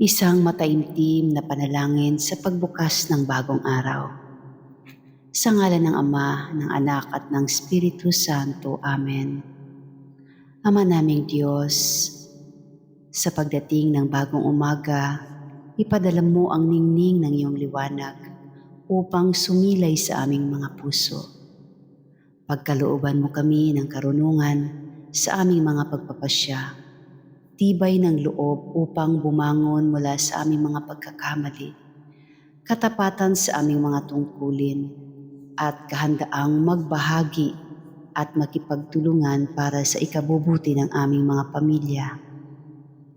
Isang mataimtim na panalangin sa pagbukas ng bagong araw. Sa ngalan ng Ama, ng Anak at ng Espiritu Santo. Amen. Ama naming Diyos, sa pagdating ng bagong umaga, ipadala mo ang ningning ng iyong liwanag upang sumilay sa aming mga puso. Pagkalooban mo kami ng karunungan sa aming mga pagpapasya, tibay ng loob upang bumangon mula sa aming mga pagkakamali, katapatan sa aming mga tungkulin, at kahandaang magbahagi at makipagtulungan para sa ikabubuti ng aming mga pamilya,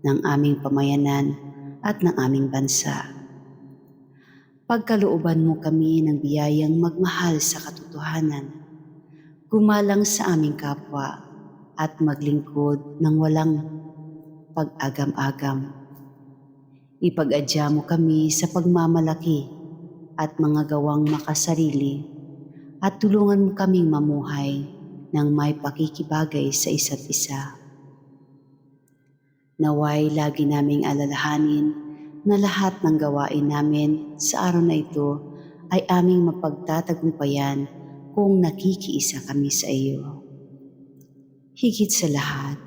ng aming pamayanan at ng aming bansa. Pagkalooban mo kami ng biyayang magmahal sa katotohanan, gumalang sa aming kapwa at maglingkod ng walang pag-agam-agam. Ipag-adya mo kami sa pagmamalaki at mga gawang makasarili at tulungan mo kaming mamuhay ng may pakikibagay sa isa't isa. Naway lagi naming alalahanin na lahat ng gawain namin sa araw na ito ay aming mapagtatagumpayan kung nakikiisa kami sa iyo. Higit sa lahat,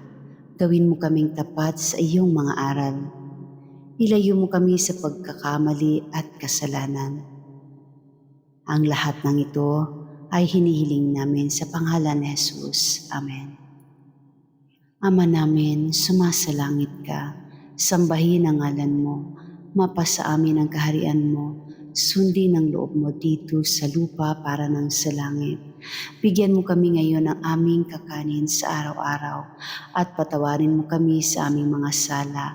gawin mo kaming tapat sa iyong mga aral. Ilayo mo kami sa pagkakamali at kasalanan. Ang lahat ng ito ay hinihiling namin sa pangalan ni Jesus. Amen. Ama namin, sumasalangit ka, sambahin ang ngalan mo, mapasa amin ang kaharian mo, sundin ang loob mo dito sa lupa para ng sa langit. Bigyan mo kami ngayon ng aming kakanin sa araw-araw at patawarin mo kami sa aming mga sala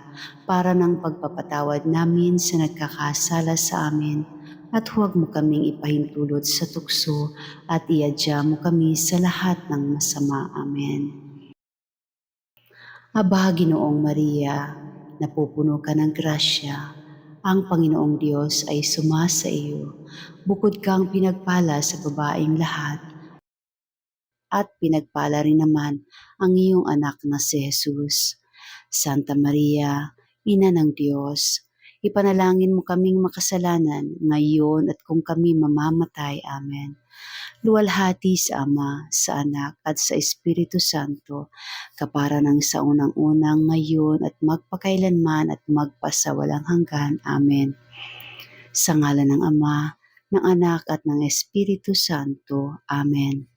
para ng pagpapatawad namin sa nagkakasala sa amin at huwag mo kaming ipahintulot sa tukso at iadya mo kami sa lahat ng masama. Amen. Aba, Ginoong Maria, napupuno ka ng grasya, ang Panginoong Diyos ay sumasa iyo. Bukod kang pinagpala sa babaeng lahat, at pinagpala rin naman ang iyong anak na si Jesus. Santa Maria, Ina ng Diyos, ipanalangin mo kaming makasalanan ngayon at kung kami mamamatay. Amen. Luwalhati sa Ama, sa Anak at sa Espiritu Santo, kapara ng sa unang-unang ngayon at magpakailanman at magpasawalang hanggan. Amen. Sa ngalan ng Ama, ng Anak at ng Espiritu Santo. Amen.